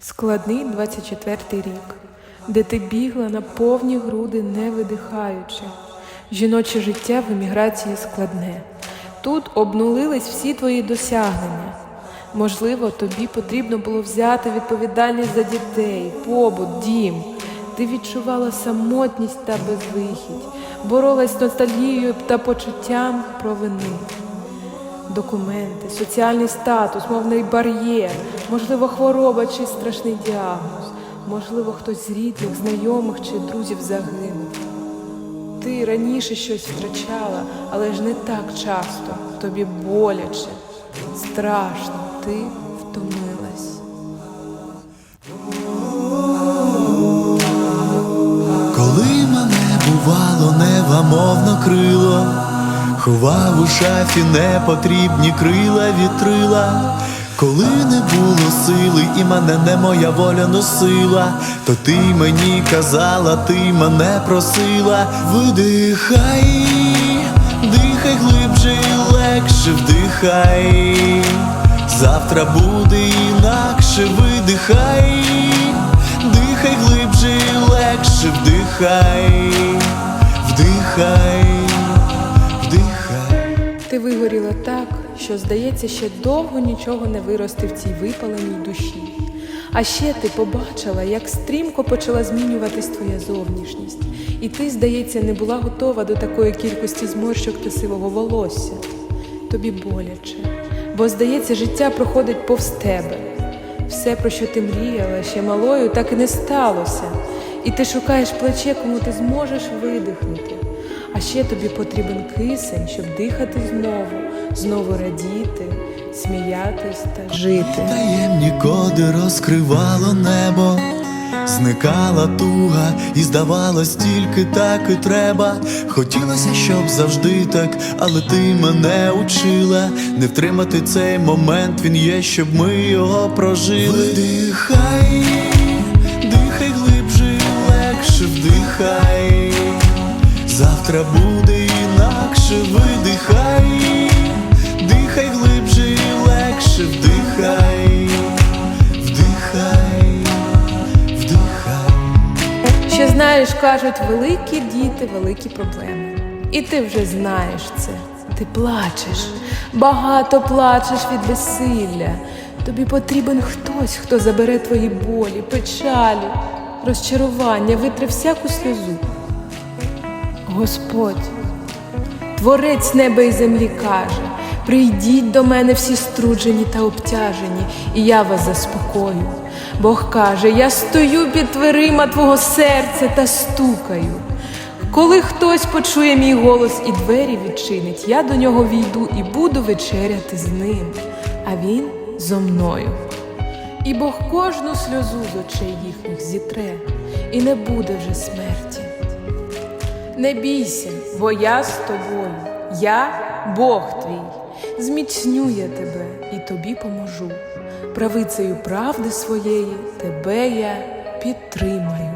Складний 24-й рік, де ти бігла на повні груди, не видихаючи. Жіноче життя в еміграції складне. Тут обнулились всі твої досягнення. Можливо, тобі потрібно було взяти відповідальність за дітей, побут, дім. Ти відчувала самотність та безвихідь, боролась з ностальгією та почуттям провини документи, соціальний статус, мовний бар'єр, можливо, хвороба чи страшний діагноз, можливо, хтось з рідних, знайомих чи друзів загинув. Ти раніше щось втрачала, але ж не так часто. Тобі боляче, страшно, ти втомилась. Коли мене бувало невламовно крило, ховав у шафі непотрібні крила вітрила. Коли не було сили і мене не моя воля носила, то ти мені казала, ти мене просила, видихай, дихай глибше і легше вдихай. Завтра буде інакше, видихай, дихай глибше і легше вдихай, вдихай. Ти вигоріла так, що, здається, ще довго нічого не вирости в цій випаленій душі. А ще ти побачила, як стрімко почала змінюватись твоя зовнішність, і ти, здається, не була готова до такої кількості зморщок та сивого волосся. Тобі боляче, бо, здається, життя проходить повз тебе. Все, про що ти мріяла ще малою, так і не сталося. І ти шукаєш плече, кому ти зможеш видихнути. А ще тобі потрібен кисень, щоб дихати знову, знову радіти, сміятись та жити. Таємні коди розкривало небо, зникала туга, і здавалось, тільки так і треба. Хотілося, щоб завжди так, але ти мене учила. Не втримати цей момент, він є, щоб ми його прожили. Видихай, дихай Завтра буде інакше, видихай, дихай глибше і легше вдихай, вдихай, вдихай. Ще знаєш, кажуть, великі діти, великі проблеми. І ти вже знаєш це. Ти плачеш, багато плачеш від безсилля. Тобі потрібен хтось, хто забере твої болі, печалі, розчарування, витре всяку сльозу. Господь, Творець неба і землі каже: прийдіть до мене всі струджені та обтяжені, і я вас заспокою. Бог каже: Я стою під дверима твого серця та стукаю. Коли хтось почує мій голос і двері відчинить, я до нього війду і буду вечеряти з ним, а він зо мною. І Бог кожну сльозу з очей їхніх зітре, і не буде вже смерті. Не бійся, бо я з тобою, я Бог твій, зміцню я тебе і тобі поможу. Правицею правди своєї тебе я підтримаю.